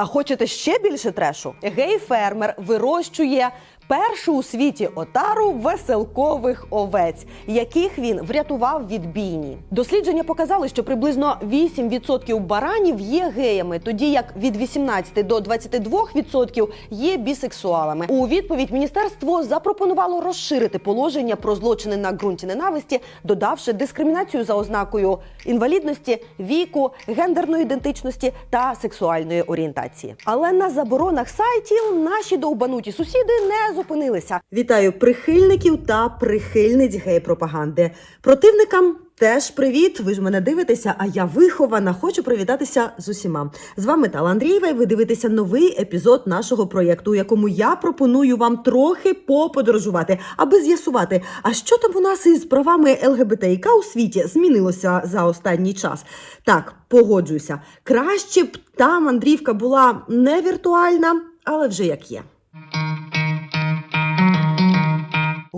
А хочете ще більше трешу? Гей-фермер вирощує першу у світі отару веселкових овець, яких він врятував від бійні. Дослідження показали, що приблизно 8% баранів є геями, тоді як від 18 до 22% є бісексуалами. У відповідь міністерство запропонувало розширити положення про злочини на ґрунті ненависті, додавши дискримінацію за ознакою інвалідності, віку, гендерної ідентичності та сексуальної орієнтації. Але на заборонах сайтів наші довбануті сусіди не зупинилися. Вітаю прихильників та прихильниць гей-пропаганди. Противникам теж привіт. Ви ж мене дивитеся, а я вихована. Хочу привітатися з усіма. З вами Тала Андрієва. і Ви дивитеся новий епізод нашого проєкту, у якому я пропоную вам трохи поподорожувати, аби з'ясувати, а що там у нас із правами ЛГБТІК у світі змінилося за останній час. Так, погоджуюся. Краще б та мандрівка була не віртуальна, але вже як є.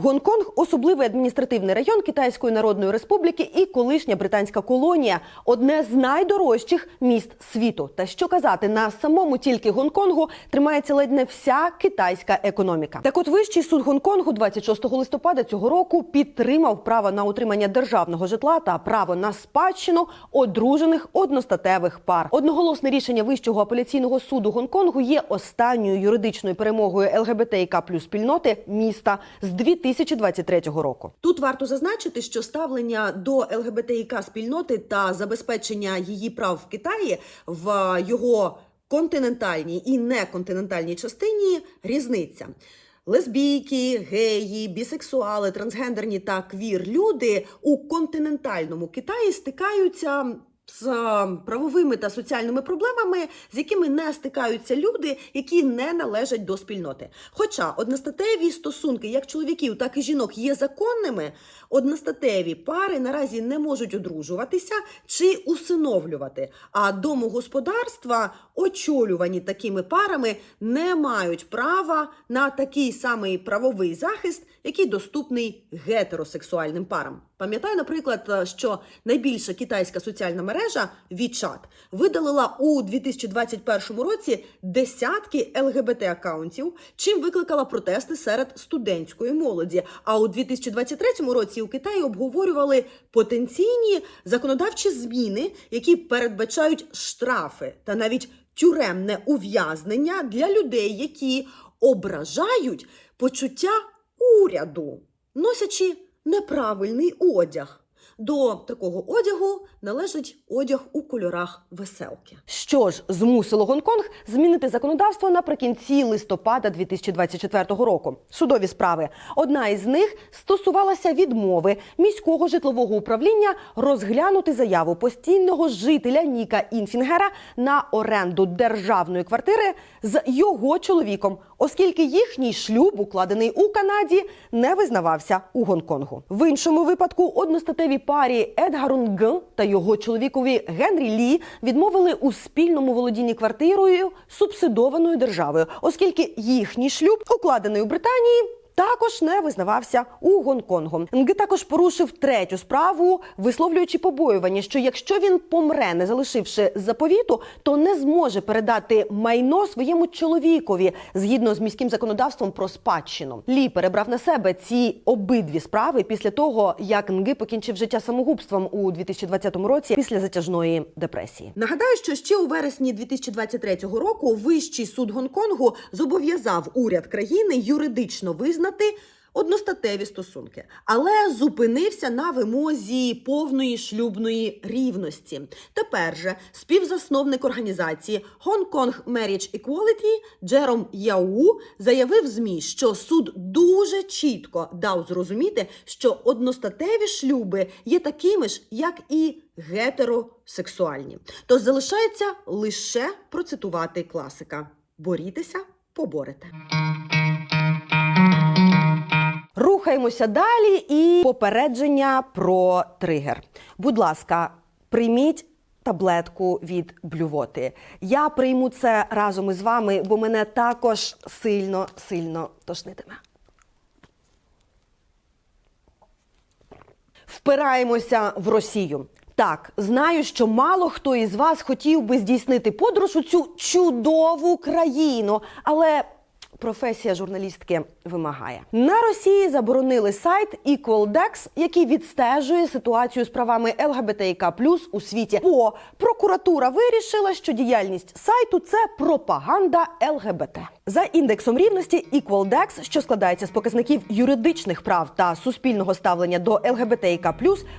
Гонконг особливий адміністративний район Китайської Народної Республіки і колишня британська колонія одне з найдорожчих міст світу. Та що казати, на самому тільки Гонконгу тримається ледь не вся китайська економіка. Так, от вищий суд Гонконгу 26 листопада цього року підтримав право на утримання державного житла та право на спадщину одружених одностатевих пар. Одноголосне рішення вищого апеляційного суду Гонконгу є останньою юридичною перемогою ЛГБТІК плюс спільноти міста з 2023 року. Тут варто зазначити, що ставлення до ЛГБТІК спільноти та забезпечення її прав в Китаї в його континентальній і неконтинентальній частині різниця. Лесбійки, геї, бісексуали, трансгендерні та квір люди у континентальному Китаї стикаються з е, правовими та соціальними проблемами, з якими не стикаються люди, які не належать до спільноти. Хоча одностатеві стосунки як чоловіків, так і жінок є законними, одностатеві пари наразі не можуть одружуватися чи усиновлювати. А домогосподарства, очолювані такими парами, не мають права на такий самий правовий захист, який доступний гетеросексуальним парам. Пам'ятаю, наприклад, що найбільша китайська соціальна мережа WeChat видалила у 2021 році десятки ЛГБТ-аккаунтів, чим викликала протести серед студентської молоді. А у 2023 році у Китаї обговорювали потенційні законодавчі зміни, які передбачають штрафи та навіть тюремне ув'язнення для людей, які ображають почуття уряду, носячи неправильний одяг. До такого одягу належить одяг у кольорах веселки. Що ж змусило Гонконг змінити законодавство наприкінці листопада 2024 року? Судові справи. Одна із них стосувалася відмови міського житлового управління розглянути заяву постійного жителя Ніка Інфінгера на оренду державної квартири з його чоловіком, оскільки їхній шлюб, укладений у Канаді, не визнавався у Гонконгу. В іншому випадку одностатеві парі Едгару Г та його чоловікові Генрі Лі відмовили у спільному володінні квартирою субсидованою державою, оскільки їхній шлюб, укладений у Британії. Також не визнавався у Гонконгу. Нг також порушив третю справу, висловлюючи побоювання, що якщо він помре, не залишивши заповіту, то не зможе передати майно своєму чоловікові згідно з міським законодавством про спадщину. Лі перебрав на себе ці обидві справи після того, як Нги покінчив життя самогубством у 2020 році після затяжної депресії. Нагадаю, що ще у вересні 2023 року Вищий суд Гонконгу зобов'язав уряд країни юридично визнати одностатеві стосунки, але зупинився на вимозі повної шлюбної рівності. Тепер же співзасновник організації Hong Kong Marriage Equality Джером Яу заявив змі, що суд дуже чітко дав зрозуміти, що одностатеві шлюби є такими ж, як і гетеросексуальні. Тож залишається лише процитувати класика: борітеся, поборете. Рухаємося далі і попередження про тригер. Будь ласка, прийміть таблетку від блювоти. Я прийму це разом із вами, бо мене також сильно, сильно тошнитиме. Впираємося в Росію. Так, знаю, що мало хто із вас хотів би здійснити подорож у цю чудову країну, але професія журналістки вимагає. На Росії заборонили сайт EqualDex, який відстежує ситуацію з правами ЛГБТІК у світі. Бо прокуратура вирішила, що діяльність сайту це пропаганда ЛГБТ. За індексом рівності EqualDex, що складається з показників юридичних прав та суспільного ставлення до ЛГБТІК+,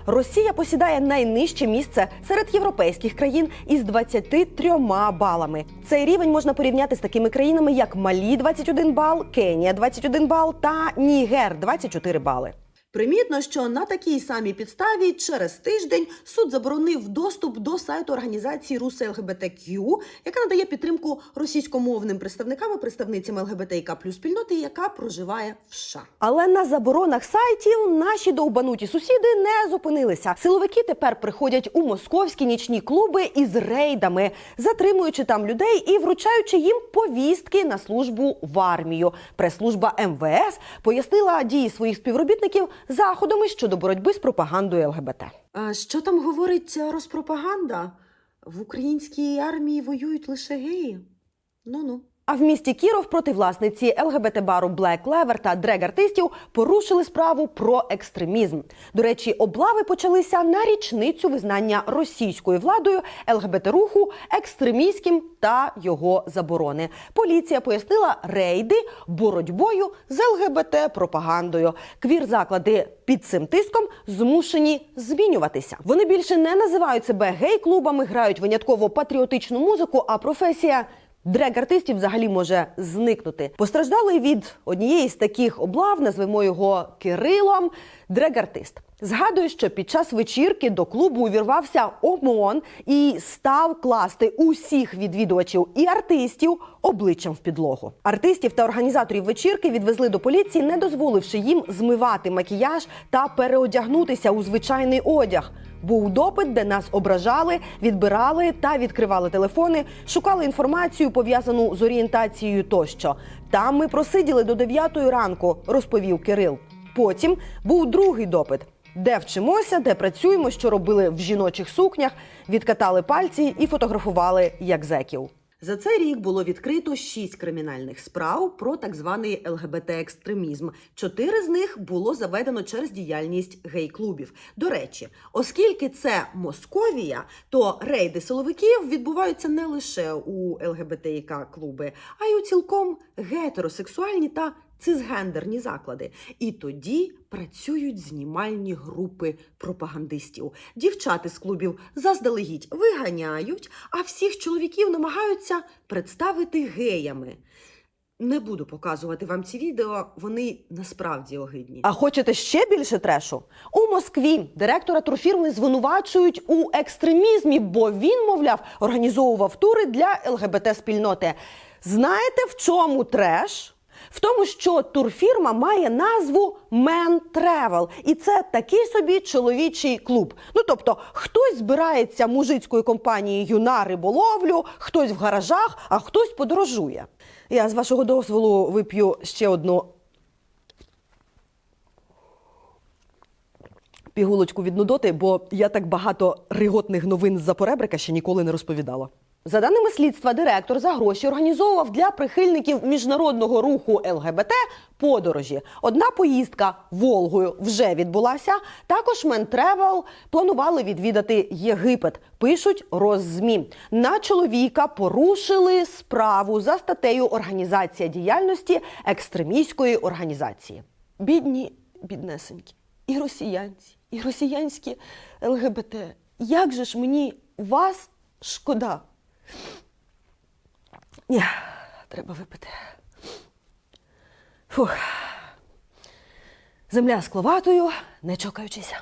Росія посідає найнижче місце серед європейських країн із 23 балами. Цей рівень можна порівняти з такими країнами, як Малі 21 бал, Кенія 21 бал та Нігер 24 бали. Примітно, що на такій самій підставі через тиждень суд заборонив доступ до сайту організації Руси ЛГБТК, яка надає підтримку російськомовним представникам і представницям ЛГБТК плюс спільноти, яка проживає в США. Але на заборонах сайтів наші довбануті сусіди не зупинилися. Силовики тепер приходять у московські нічні клуби із рейдами, затримуючи там людей і вручаючи їм повістки на службу в армію. Прес-служба МВС пояснила дії своїх співробітників заходами щодо боротьби з пропагандою ЛГБТ. А що там говорить розпропаганда? В українській армії воюють лише геї. Ну ну. А в місті Кіров проти власниці ЛГБТ-бару Black Lever та дрег-артистів порушили справу про екстремізм. До речі, облави почалися на річницю визнання російською владою ЛГБТ-руху екстремістським та його заборони. Поліція пояснила рейди боротьбою з ЛГБТ-пропагандою. Квір-заклади під цим тиском змушені змінюватися. Вони більше не називають себе гей-клубами, грають винятково патріотичну музику, а професія. Дрег-артистів взагалі може зникнути. Постраждалий від однієї з таких облав, назвемо його Кирилом, дрег-артист. Згадує, що під час вечірки до клубу увірвався ОМОН і став класти усіх відвідувачів і артистів обличчям в підлогу. Артистів та організаторів вечірки відвезли до поліції, не дозволивши їм змивати макіяж та переодягнутися у звичайний одяг. Був допит, де нас ображали, відбирали та відкривали телефони, шукали інформацію пов'язану з орієнтацією тощо. Там ми просиділи до 9 ранку, розповів Кирил. Потім був другий допит. Де вчимося, де працюємо, що робили в жіночих сукнях, відкатали пальці і фотографували як зеків. За цей рік було відкрито шість кримінальних справ про так званий ЛГБТ-екстремізм. Чотири з них було заведено через діяльність гей-клубів. До речі, оскільки це Московія, то рейди силовиків відбуваються не лише у ЛГБТІК клуби, а й у цілком гетеросексуальні та цисгендерні заклади. І тоді працюють знімальні групи пропагандистів. Дівчата з клубів заздалегідь виганяють, а всіх чоловіків намагаються представити геями. Не буду показувати вам ці відео, вони насправді огидні. А хочете ще більше трешу? У Москві директора турфірми звинувачують у екстремізмі, бо він, мовляв, організовував тури для ЛГБТ-спільноти. Знаєте, в чому треш? В тому, що турфірма має назву Men Travel, і це такий собі чоловічий клуб. Ну тобто, хтось збирається мужицькою компанією на риболовлю, хтось в гаражах, а хтось подорожує. Я з вашого дозволу вип'ю ще одну пігулочку від нудоти, бо я так багато риготних новин з Запоребрика ще ніколи не розповідала. За даними слідства, директор за гроші організовував для прихильників міжнародного руху ЛГБТ подорожі. Одна поїздка Волгою вже відбулася. Також Ментревел планували відвідати Єгипет. Пишуть роззмі. На чоловіка порушили справу за статтею організація діяльності екстремістської організації. Бідні, біднесенькі, і росіянці, і росіянські ЛГБТ. Як же ж мені вас шкода? Ні, треба випити. Фух. Земля скловатою, не чокаючися.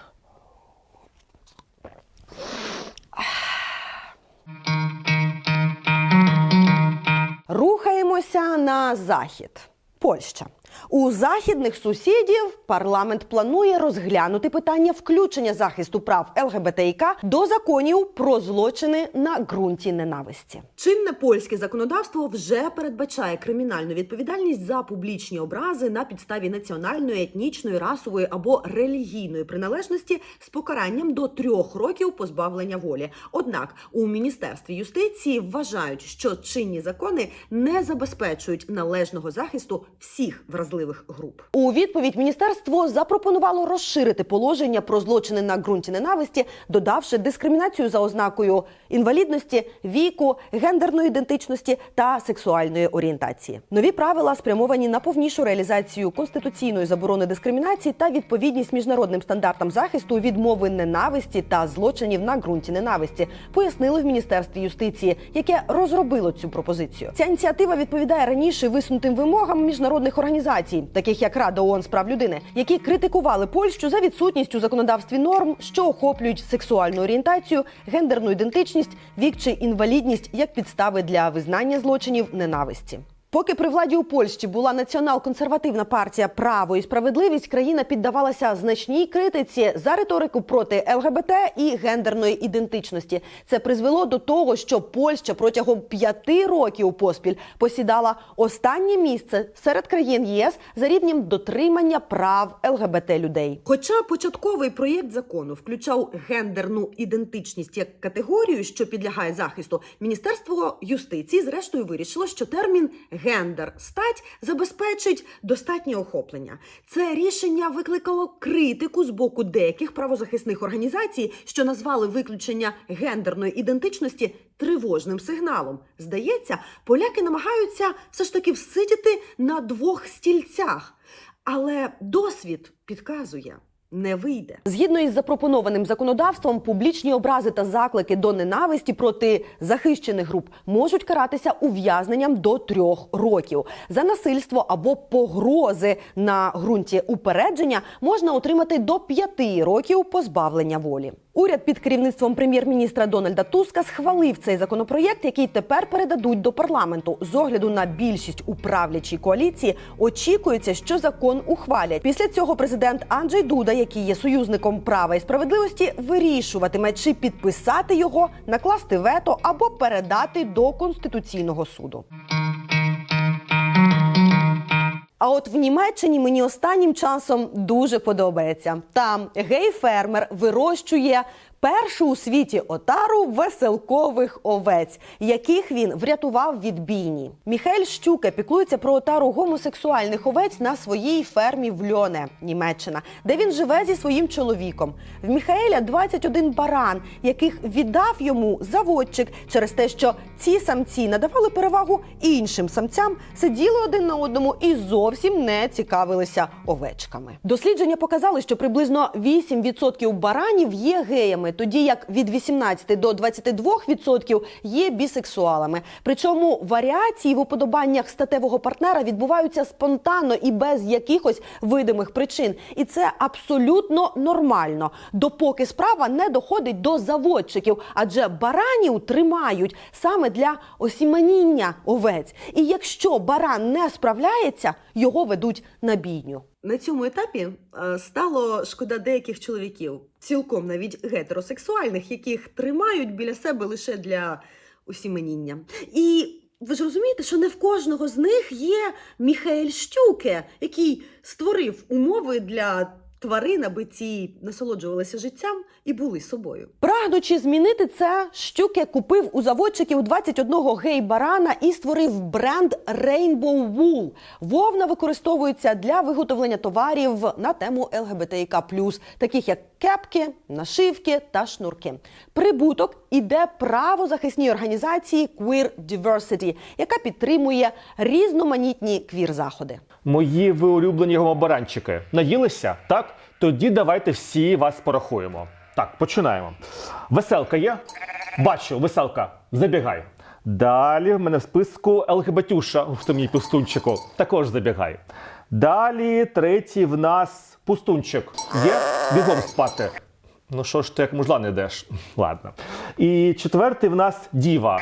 Рухаємося на захід. Польща. У західних сусідів парламент планує розглянути питання включення захисту прав ЛГБТІК до законів про злочини на ґрунті ненависті. Чинне польське законодавство вже передбачає кримінальну відповідальність за публічні образи на підставі національної, етнічної, расової або релігійної приналежності з покаранням до трьох років позбавлення волі. Однак у міністерстві юстиції вважають, що чинні закони не забезпечують належного захисту всіх вразливих груп. У відповідь міністерство запропонувало розширити положення про злочини на ґрунті ненависті, додавши дискримінацію за ознакою інвалідності, віку, гендерної ідентичності та сексуальної орієнтації. Нові правила спрямовані на повнішу реалізацію конституційної заборони дискримінації та відповідність міжнародним стандартам захисту від мови ненависті та злочинів на ґрунті ненависті, пояснили в міністерстві юстиції, яке розробило цю пропозицію. Ця ініціатива відповідає раніше висунутим вимогам міжнародних організацій, таких як Рада ООН з прав людини, які критикували Польщу за відсутність у законодавстві норм, що охоплюють сексуальну орієнтацію, гендерну ідентичність, вік чи інвалідність як підстави для визнання злочинів ненависті. Поки при владі у Польщі була націонал-консервативна партія Право і справедливість, країна піддавалася значній критиці за риторику проти ЛГБТ і гендерної ідентичності. Це призвело до того, що Польща протягом п'яти років поспіль посідала останнє місце серед країн ЄС за рівнем дотримання прав ЛГБТ людей. Хоча початковий проєкт закону включав гендерну ідентичність як категорію, що підлягає захисту, міністерство юстиції зрештою вирішило, що термін гендер стать забезпечить достатнє охоплення. Це рішення викликало критику з боку деяких правозахисних організацій, що назвали виключення гендерної ідентичності тривожним сигналом. Здається, поляки намагаються все ж таки всидіти на двох стільцях, але досвід підказує. Не вийде згідно із запропонованим законодавством, публічні образи та заклики до ненависті проти захищених груп можуть каратися ув'язненням до трьох років. За насильство або погрози на ґрунті упередження можна отримати до п'яти років позбавлення волі. Уряд під керівництвом прем'єр-міністра Дональда Туска схвалив цей законопроєкт, який тепер передадуть до парламенту. З огляду на більшість у правлячій коаліції очікується, що закон ухвалять. Після цього президент Анджей Дуда, який є союзником права і справедливості, вирішуватиме, чи підписати його, накласти вето або передати до конституційного суду. А от в Німеччині мені останнім часом дуже подобається. Там гей-фермер вирощує першу у світі отару веселкових овець, яких він врятував від бійні. Міхель Щуке піклується про отару гомосексуальних овець на своїй фермі в Льоне, Німеччина, де він живе зі своїм чоловіком. В Міхаеля 21 баран, яких віддав йому заводчик через те, що ці самці надавали перевагу іншим самцям, сиділи один на одному і зовсім не цікавилися овечками. Дослідження показали, що приблизно 8% баранів є геями, тоді як від 18 до 22% є бісексуалами. Причому варіації в уподобаннях статевого партнера відбуваються спонтанно і без якихось видимих причин. І це абсолютно нормально, допоки справа не доходить до заводчиків, адже баранів тримають саме для осіменіння овець. І якщо баран не справляється, його ведуть на бійню. На цьому етапі е, стало шкода деяких чоловіків, цілком навіть гетеросексуальних, яких тримають біля себе лише для усіменіння. І ви ж розумієте, що не в кожного з них є Міхаель Штюке, який створив умови для тварин, аби ці насолоджувалися життям і були собою. Прагнучи змінити це, Щуке купив у заводчиків 21 гей-барана і створив бренд Rainbow Wool. Вовна використовується для виготовлення товарів на тему ЛГБТІК+, таких як кепки, нашивки та шнурки. Прибуток іде правозахисній організації Queer Diversity, яка підтримує різноманітні квір-заходи. Мої ви улюблені гомобаранчики. Наїлися? Так? Тоді давайте всі вас порахуємо. Так, починаємо. Веселка є? Бачу, веселка, забігай. Далі в мене в списку ЛГБТюша в тому пустунчику. Також забігай. Далі третій в нас пустунчик. Є? Бігом спати. Ну що ж ти як мужла не йдеш? Ладно. І четвертий в нас діва.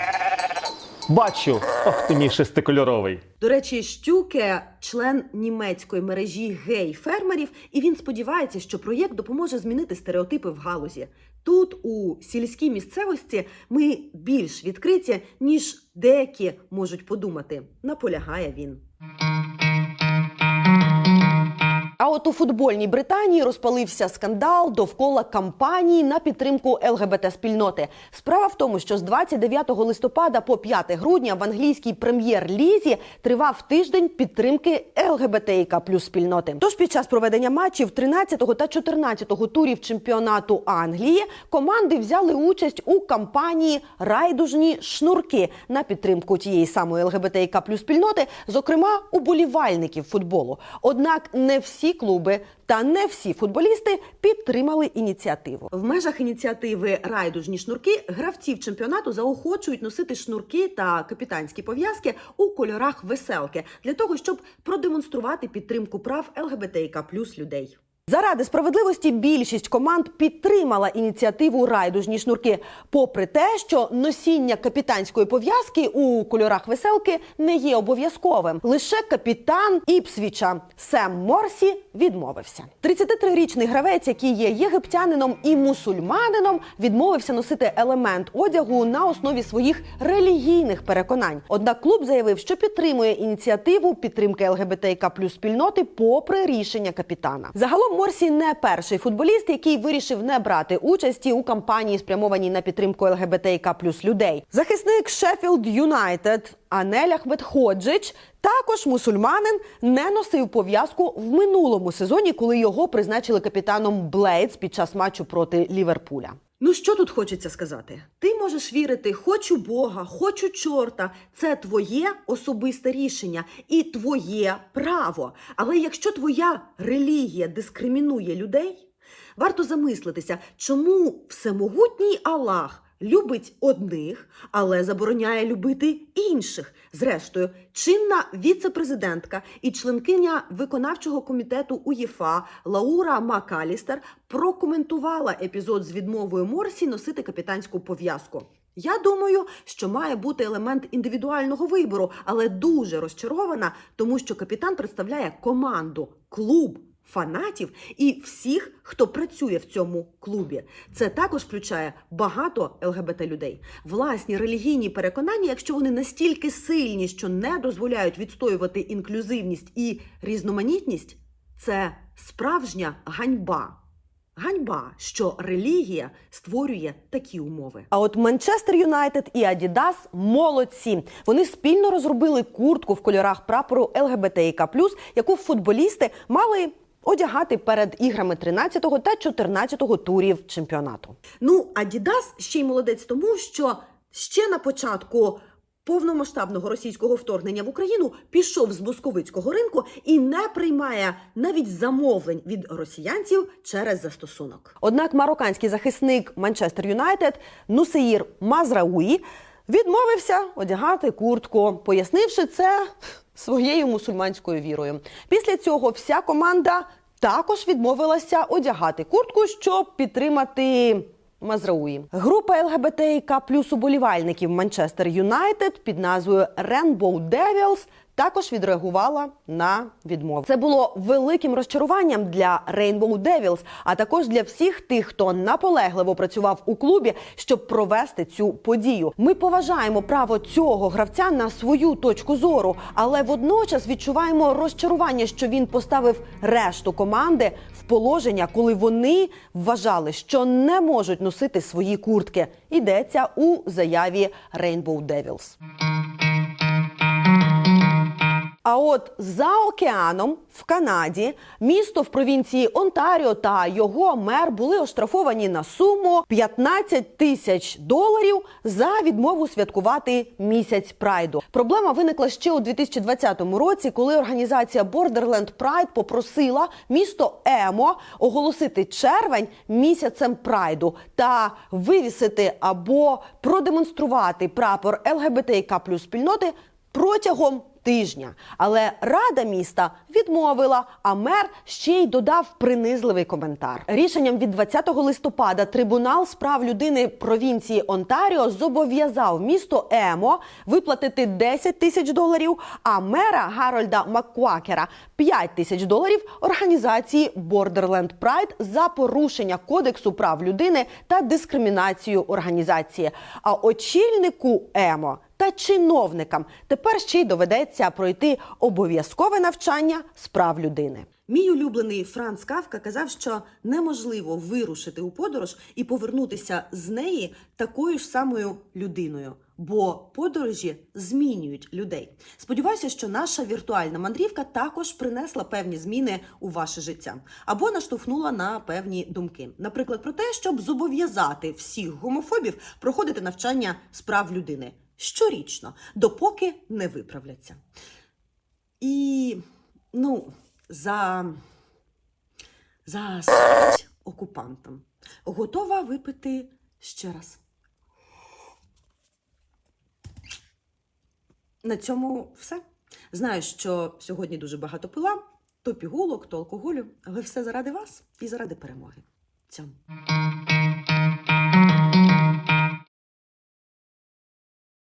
Бачу, ох ти мій шестикольоровий. До речі, Щуке член німецької мережі гей-фермерів, і він сподівається, що проєкт допоможе змінити стереотипи в галузі. Тут, у сільській місцевості, ми більш відкриті, ніж деякі можуть подумати. Наполягає він. А от у футбольній Британії розпалився скандал довкола кампанії на підтримку ЛГБТ-спільноти. Справа в тому, що з 29 листопада по 5 грудня в англійській прем'єр-лізі тривав тиждень підтримки ЛГБТІК плюс спільноти. Тож під час проведення матчів 13 та 14 турів чемпіонату Англії команди взяли участь у кампанії Райдужні шнурки на підтримку тієї самої ЛГБТІК плюс спільноти, зокрема уболівальників футболу. Однак не всі клуби та не всі футболісти підтримали ініціативу. В межах ініціативи Райдужні шнурки гравців чемпіонату заохочують носити шнурки та капітанські пов'язки у кольорах веселки для того, щоб продемонструвати підтримку прав ЛГБТК плюс людей. Заради справедливості більшість команд підтримала ініціативу райдужні шнурки, попри те, що носіння капітанської пов'язки у кольорах веселки не є обов'язковим. Лише капітан Іпсвіча Сем Морсі відмовився. 33-річний гравець, який є єгиптянином і мусульманином, відмовився носити елемент одягу на основі своїх релігійних переконань. Однак клуб заявив, що підтримує ініціативу підтримки ЛГБТІК плюс спільноти, попри рішення капітана. Загалом Морсі не перший футболіст, який вирішив не брати участі у кампанії, спрямованій на підтримку ЛГБТІК плюс людей. Захисник Шеффілд Юнайтед Анель Ахмедходжич, також мусульманин, не носив пов'язку в минулому сезоні, коли його призначили капітаном Блейдс під час матчу проти Ліверпуля. Ну що тут хочеться сказати? Ти можеш вірити хочу Бога, хочу чорта. Це твоє особисте рішення і твоє право. Але якщо твоя релігія дискримінує людей, варто замислитися, чому всемогутній Аллах любить одних, але забороняє любити інших. Зрештою, чинна віце-президентка і членкиня виконавчого комітету УЄФА Лаура Макалістер прокоментувала епізод з відмовою Морсі носити капітанську пов'язку. Я думаю, що має бути елемент індивідуального вибору, але дуже розчарована, тому що капітан представляє команду, клуб фанатів і всіх, хто працює в цьому клубі. Це також включає багато ЛГБТ людей. Власні релігійні переконання, якщо вони настільки сильні, що не дозволяють відстоювати інклюзивність і різноманітність, це справжня ганьба. Ганьба, що релігія створює такі умови. А от Манчестер Юнайтед і Адідас молодці. Вони спільно розробили куртку в кольорах прапору ЛГБТІК+, яку футболісти мали одягати перед іграми 13-го та 14-го турів чемпіонату. Ну, Адідас ще й молодець тому, що ще на початку повномасштабного російського вторгнення в Україну пішов з московицького ринку і не приймає навіть замовлень від росіянців через застосунок. Однак марокканський захисник Манчестер Юнайтед Нусеїр Мазрауї відмовився одягати куртку, пояснивши це своєю мусульманською вірою. Після цього вся команда також відмовилася одягати куртку, щоб підтримати. Мазрауї. Група ЛГБТІК плюс уболівальників Манчестер Юнайтед під назвою Rainbow Devils також відреагувала на відмову. Це було великим розчаруванням для Rainbow Devils, а також для всіх тих, хто наполегливо працював у клубі, щоб провести цю подію. Ми поважаємо право цього гравця на свою точку зору, але водночас відчуваємо розчарування, що він поставив решту команди в положення, коли вони вважали, що не можуть носити свої куртки. Йдеться у заяві Rainbow Devils. А от за океаном в Канаді місто в провінції Онтаріо та його мер були оштрафовані на суму 15 тисяч доларів за відмову святкувати місяць прайду. Проблема виникла ще у 2020 році, коли організація Borderland Pride попросила місто Емо оголосити червень місяцем прайду та вивісити або продемонструвати прапор ЛГБТІК плюс спільноти протягом тижня. Але рада міста відмовила, а мер ще й додав принизливий коментар. Рішенням від 20 листопада трибунал з прав людини провінції Онтаріо зобов'язав місто Емо виплатити 10 тисяч доларів, а мера Гарольда Маккуакера 5 тисяч доларів організації Borderland Pride за порушення кодексу прав людини та дискримінацію організації. А очільнику ЕМО та чиновникам тепер ще й доведеться пройти обов'язкове навчання з прав людини. Мій улюблений Франц Кавка казав, що неможливо вирушити у подорож і повернутися з неї такою ж самою людиною, бо подорожі змінюють людей. Сподіваюся, що наша віртуальна мандрівка також принесла певні зміни у ваше життя або наштовхнула на певні думки. Наприклад, про те, щоб зобов'язати всіх гомофобів проходити навчання з прав людини щорічно, допоки не виправляться. І ну, за, за смерть готова випити ще раз. На цьому все. Знаю, що сьогодні дуже багато пила, то пігулок, то алкоголю, але все заради вас і заради перемоги. Цьому.